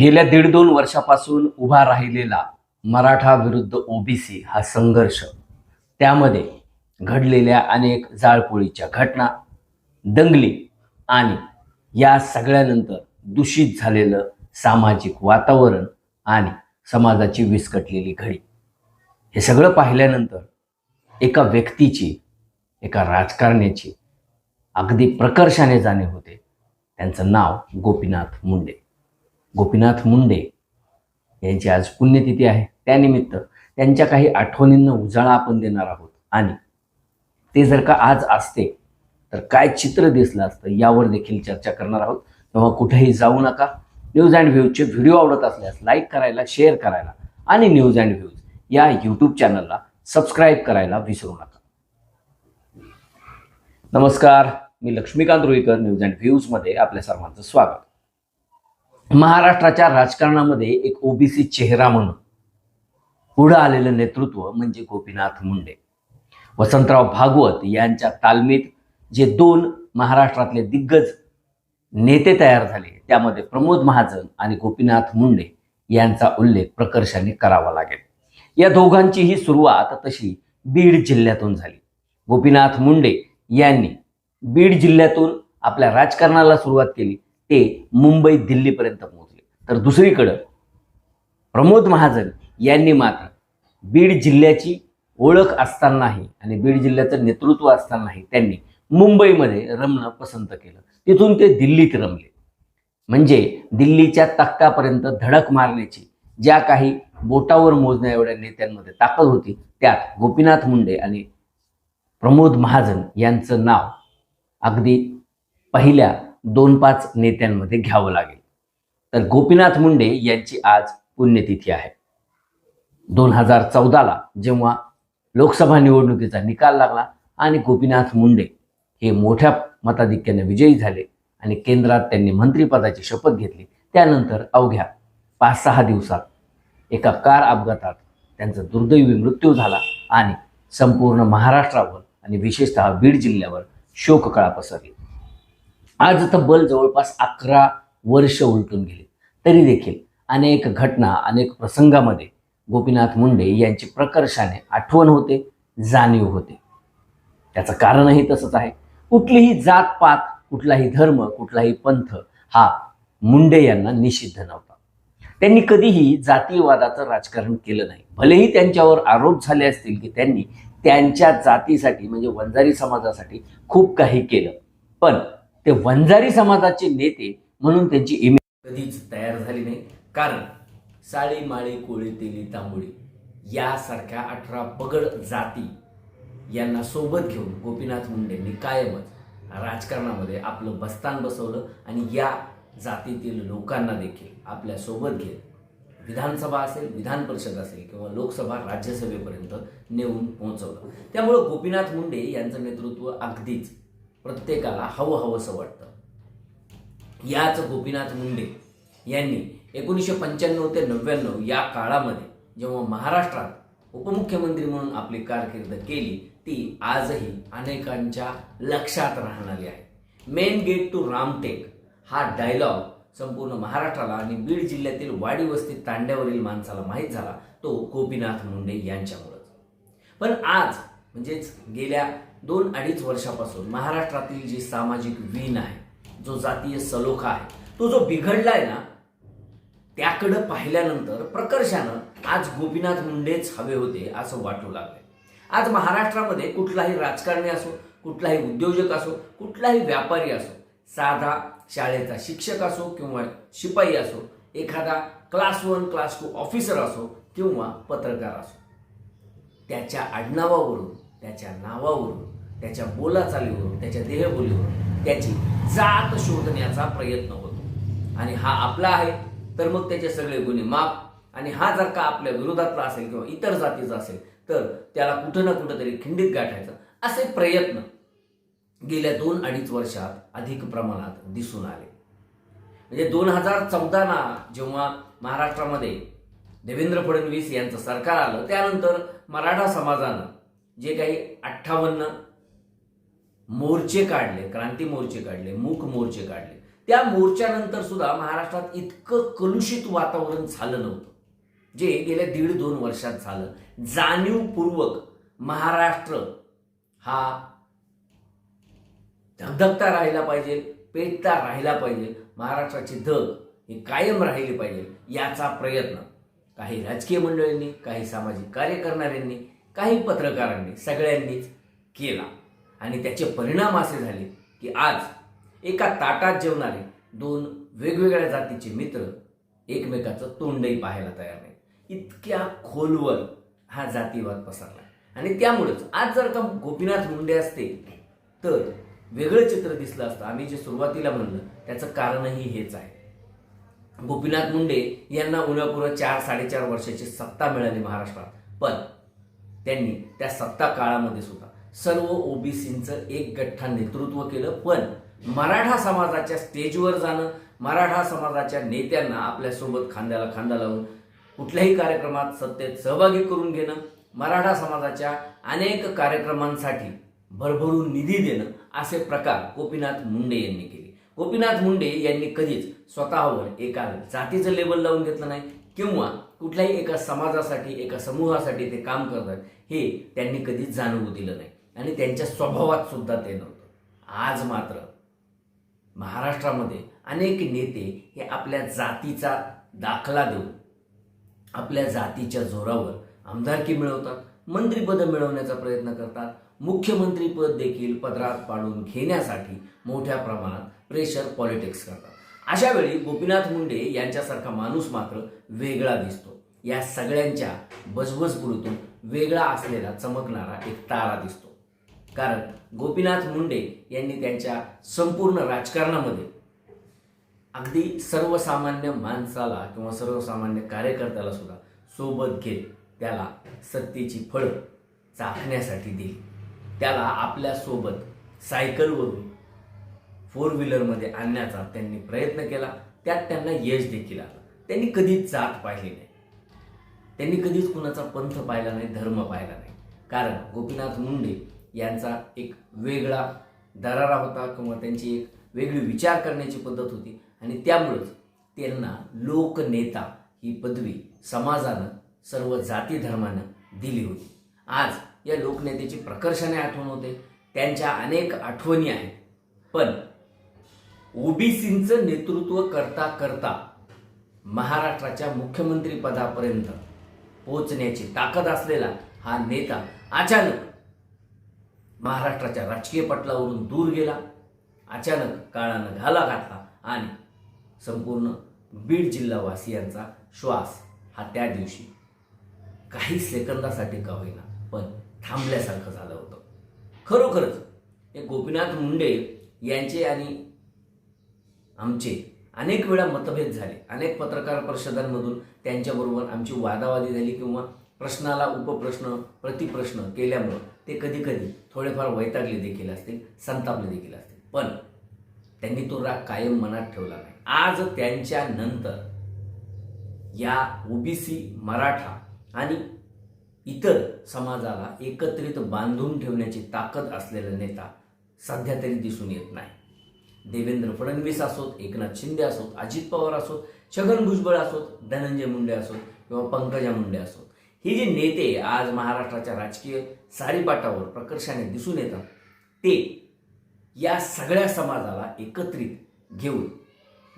गेल्या दीड दोन वर्षापासून उभा राहिलेला मराठा विरुद्ध ओबीसी हा संघर्ष. त्यामध्ये घडलेल्या अनेक जाळपोळीच्या घटना दंगली आणि या सगळ्यानंतर दूषित झालेलं सामाजिक वातावरण आणि समाजाची विस्कटलेली घडी. हे सगळं पाहिल्यानंतर एका व्यक्तीची एका राजकारण्याची अगदी प्रकर्षाने जाणे होते. त्यांचं नाव गोपीनाथ मुंडे. गोपीनाथ मुंडे यांची आज पुण्यतिथी आहे. त्यानिमित्त त्यांच्या काही आठवणींना उजाळा आपण देणार आहोत. आणि ते जर का आज असते तर काय चित्र दिसलं असतं यावर देखील चर्चा करणार आहोत. तेव्हा कुठेही जाऊ नका. न्यूज अँड व्ह्यूजचे व्हिडिओ आवडत असल्यास लाईक करायला शेअर करायला आणि न्यूज अँड व्ह्यूज या यूट्यूब चॅनलला सबस्क्राईब करायला विसरू नका. नमस्कार. मी लक्ष्मीकांत रुईकर न्यूज अँड व्ह्यूजमध्ये आपल्या सर्वांचं स्वागत. महाराष्ट्राच्या राजकारणामध्ये एक ओबीसी चेहरा म्हणून पुढं आलेलं नेतृत्व म्हणजे गोपीनाथ मुंडे. वसंतराव भागवत यांच्या तालमीत जे दोन महाराष्ट्रातले दिग्गज नेते तयार झाले त्यामध्ये प्रमोद महाजन आणि गोपीनाथ मुंडे यांचा उल्लेख प्रकर्षाने करावा लागेल. या दोघांचीही सुरुवात तशी बीड जिल्ह्यातून झाली. गोपीनाथ मुंडे यांनी बीड जिल्ह्यातून आपल्या राजकारणाला सुरुवात केली. ते मुंबई दिल्लीपर्यंत पोहोचले. तर दुसरीकडं प्रमोद महाजन यांनी मात्र बीड जिल्ह्याची ओळख असतानाही आणि बीड जिल्ह्याचं नेतृत्व असतानाही त्यांनी मुंबईमध्ये रमणं पसंत केलं. तिथून ते दिल्लीत रमले. म्हणजे दिल्लीच्या तख्तापर्यंत धडक मारण्याची ज्या काही बोटावर मोजण्या एवढ्या नेत्यांमध्ये ताकद होती त्यात गोपीनाथ मुंडे आणि प्रमोद महाजन यांचं नाव अगदी पहिल्या दोन पाच नेत्यांमध्ये घ्यावं लागेल. तर गोपीनाथ मुंडे यांची आज पुण्यतिथी आहे. दोन हजार चौदाला जेव्हा लोकसभा निवडणुकीचा निकाल लागला आणि गोपीनाथ मुंडे हे मोठ्या मताधिक्याने विजयी झाले आणि केंद्रात त्यांनी मंत्रिपदाची शपथ घेतली त्यानंतर अवघ्या पाच सहा दिवसात एका कार अपघातात त्यांचा दुर्दैवी मृत्यू झाला आणि संपूर्ण महाराष्ट्रावर आणि विशेषतः बीड जिल्ह्यावर शोककळा पसरली. आज तब्बल जवळपास अकरा वर्ष उलटून गेले. तरी देखील अनेक घटना अनेक प्रसंगामध्ये गोपीनाथ मुंडे यांची प्रकर्षाने आठवण होते जाणीव होते. त्याचं कारणही तसंच आहे. कुठलीही जात पात कुठलाही धर्म कुठलाही पंथ हा मुंडे यांना निषिद्ध नव्हता. त्यांनी कधीही जातीयवादाचं राजकारण केलं नाही. भलेही त्यांच्यावर आरोप झाले असतील की त्यांनी त्यांच्या जातीसाठी म्हणजे वंजारी समाजासाठी खूप काही केलं. पण ते वंजारी समाजाचे नेते म्हणून त्यांची इमेज कधीच तयार झाली नाही. कारण साळी माळी कोळी तेली तांबोळी यासारख्या अठरा पगड जाती यांना सोबत घेऊन गोपीनाथ मुंडेंनी कायमच राजकारणामध्ये आपलं बस्तान बसवलं आणि या जातीतील लोकांना देखील आपल्यासोबत घेत विधानसभा असेल विधान परिषद असेल किंवा लोकसभा राज्यसभेपर्यंत नेऊन पोहोचवलं. त्यामुळं गोपीनाथ मुंडे यांचं नेतृत्व अगदीच प्रत्येकाला हवं हवंसं वाटतं. याच गोपीनाथ मुंडे यांनी एकोणीसशे पंच्याण्णव ते नव्याण्णव या काळामध्ये जेव्हा महाराष्ट्रात उपमुख्यमंत्री म्हणून आपली कारकीर्द केली ती आजही अनेकांच्या लक्षात राहणारी आहे. मेन गेट टू रामटेक हा डायलॉग संपूर्ण महाराष्ट्राला आणि बीड जिल्ह्यातील वाडी वस्ती तांड्यावरील माणसाला माहीत झाला तो गोपीनाथ मुंडे यांच्यामुळंच. पण आज म्हणजेच गेल्या दोन अडीच वर्षापासून महाराष्ट्रातील जी सामाजिक वीण आहे जो जातीय सलोखा आहे तो जो बिघडलाय ना त्याकडं पाहिल्यानंतर प्रकर्षानं आज गोपीनाथ मुंडेच हवे होते असं वाटू लागलंय. आज महाराष्ट्रामध्ये कुठलाही राजकारणी असो कुठलाही उद्योजक असो कुठलाही व्यापारी असो साधा शाळेचा शिक्षक असो किंवा शिपाई असो एखादा class one class two officer असो किंवा पत्रकार असो त्याच्या आडनावावरून त्याच्या नावावरून त्याच्या बोलाचालीवरून त्याच्या देहबोलीवरून त्याची जात शोधण्याचा प्रयत्न होतो. आणि हा आपला आहे तर मग त्याचे सगळे गुन्हे माफ. आणि हा जर का आपल्या विरोधातला असेल किंवा इतर जातीचा असेल तर त्याला कुठं ना कुठं तरी खिंडीत गाठायचं असे प्रयत्न गेल्या दोन अडीच वर्षात अधिक प्रमाणात दिसून आले. म्हणजे दोन हजार चौदाला जेव्हा महाराष्ट्रामध्ये देवेंद्र फडणवीस यांचं सरकार आलं त्यानंतर मराठा समाजानं जे काही अठ्ठावन्न मोर्चे काढले क्रांती मोर्चे काढले मूक मोर्चे काढले. त्या मोर्चानंतर सुद्धा महाराष्ट्रात इतकं कलुषित वातावरण झालं नव्हतं. जे गेल्या दीड दोन वर्षात झालं. जाणीवपूर्वक महाराष्ट्र हा धगधगता राहिला पाहिजे पेटता राहिला पाहिजे. महाराष्ट्राची धग ही कायम राहिली पाहिजे याचा प्रयत्न. काही राजकीय मंडळींनी काही सामाजिक कार्य करणाऱ्यांनी काही पत्रकारांनी सगळ्यांनीच केला. आणि त्याचे परिणाम असे झाले की आज एका ताटात जेवणारे दोन वेगवेगळ्या जातीचे मित्र एकमेकाचं तोंडही पाहायला तयार नाही इतक्या खोलवर हा जातीवाद पसरला. आणि त्यामुळेच आज जर का गोपीनाथ मुंडे असते तर वेगळं चित्र दिसलं असतं. आम्ही जे सुरुवातीला म्हणलं त्याचं कारणही हेच आहे. गोपीनाथ मुंडे यांना उन्हापुरं चार साडेचार वर्षाची सत्ता मिळाली महाराष्ट्रात. पण त्यांनी त्या सत्ता काळामध्ये सुद्धा सर्व ओबीसींचं एक गठ्ठा नेतृत्व केलं पण मराठा समाजाच्या स्टेजवर जाणं मराठा समाजाच्या नेत्यांना आपल्यासोबत खांद्याला खांदा लावून कुठल्याही कार्यक्रमात सत्तेत सहभागी करून घेणं मराठा समाजाच्या अनेक कार्यक्रमांसाठी भरभरून निधी देणं असे प्रकार गोपीनाथ मुंडे यांनी केले. गोपीनाथ मुंडे यांनी कधीच स्वतःवर एका जातीचं लेबल लावून घेतलं नाही किंवा कुठल्याही एका समाजासाठी एका समूहासाठी ते काम करतात हे त्यांनी कधीच जाणवू दिलं नाही. आणि त्यांच्या स्वभावात सुद्धा ते नव्हतं. आज मात्र महाराष्ट्रामध्ये अनेक नेते हे आपल्या जातीचा दाखला देऊन आपल्या जातीच्या जोरावर आमदारकी मिळवतात मंत्रीपदं मिळवण्याचा प्रयत्न करतात मुख्यमंत्रीपद देखील पदरात पाडून घेण्यासाठी मोठ्या प्रमाणात प्रेशर पॉलिटिक्स करतात. अशा वेळी गोपीनाथ मुंडे यांच्यासारखा माणूस मात्र वेगळा दिसतो. या सगळ्यांच्या बजबजपुरीतून वेगळा असलेला चमकणारा एक तारा दिसतो. कारण गोपीनाथ मुंडे यांनी त्यांच्या संपूर्ण राजकारणामध्ये अगदी सर्वसामान्य माणसाला किंवा सर्वसामान्य कार्यकर्त्याला सुद्धा सोबत घेत त्याला सत्तेची फळं चाखण्यासाठी दिली. त्याला आपल्यासोबत सायकलवरून फोर व्हीलरमध्ये आणण्याचा त्यांनी प्रयत्न केला. त्यात त्यांना यश देखील आलं. त्यांनी कधीच जात पाहिली नाही. त्यांनी कधीच कुणाचा पंथ पाहिला नाही धर्म पाहिला नाही. कारण गोपीनाथ मुंडे यांचा एक वेगळा दरारा होता किंवा त्यांची एक वेगळी विचार करण्याची पद्धत होती. आणि त्यामुळंच त्यांना लोकनेता ही पदवी समाजानं सर्व जाती धर्मानं दिली होती. आज या लोकनेत्याची प्रकर्षाने आठवण होते. त्यांच्या अनेक आठवणी आहेत. पण ओबीसींचं नेतृत्व करता करता महाराष्ट्राच्या मुख्यमंत्री पदापर्यंत ताकद असलेला हा नेता अचानक महाराष्ट्राच्या राजकीय पटलावरून दूर गेला अचानक काळानं घाला घातला आणि संपूर्ण बीड जिल्हावासियांचा श्वास हा त्या दिवशी काही सेकंदासाठी का होईना पण थांबल्यासारखं झालं होतं. खरोखरच हे गोपीनाथ मुंडे यांचे आणि आमचे अनेक वेळा मतभेद झाले. अनेक पत्रकार परिषदांमधून त्यांच्याबरोबर आमची वादावादी झाली किंवा प्रश्नाला उपप्रश्न प्रतिप्रश्न केल्यामुळं ते कधी कधी थोडेफार वैतागले देखील असतील संतापले देखील असतील. पण त्यांनी तो राग कायम मनात ठेवला नाही. आज त्यांच्या नंतर या ओबीसी मराठा आणि इतर समाजाला एकत्रित बांधून ठेवण्याची ताकद असलेला नेता सध्या तरी दिसून येत नाही. देवेंद्र फडणवीस असोत एकनाथ शिंदे असोत अजित पवार असोत छगन भुजबळ असोत धनंजय मुंडे असोत किंवा पंकजा मुंडे असोत. ही जे नेते आज महाराष्ट्राच्या राजकीय सारीपाटावर प्रकर्षाने दिसून येतात ते या सगळ्या समाजाला एकत्रित घेऊन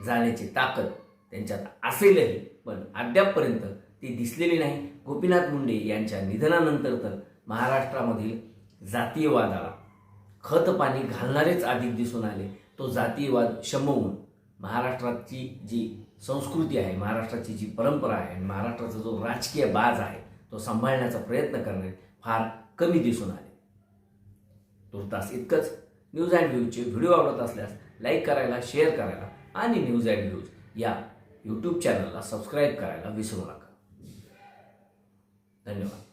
जाण्याची ताकद त्यांच्यात असेलही पण अद्यापपर्यंत ती दिसलेली नाही. गोपीनाथ मुंडे यांच्या निधनानंतर तर महाराष्ट्रामधील जातीयवादाला खत पाणी घालणारेच अधिक दिसून आले. तो जातीयवाद शमवून महाराष्ट्राची जी संस्कृती आहे महाराष्ट्राची जी परंपरा आहे आणि महाराष्ट्राचा जो राजकीय बाज आहे तो सांभाळण्याचा प्रयत्न करणे फार कमी दिसून आले. तुर्तास इतकंच. न्यूज अँड व्ह्यूजचे व्हिडिओ आवडत असल्यास लाईक करायला शेअर करायला आणि न्यूज अँड व्ह्यूज या यूट्यूब चॅनलला सबस्क्राईब करायला विसरू नका. धन्यवाद.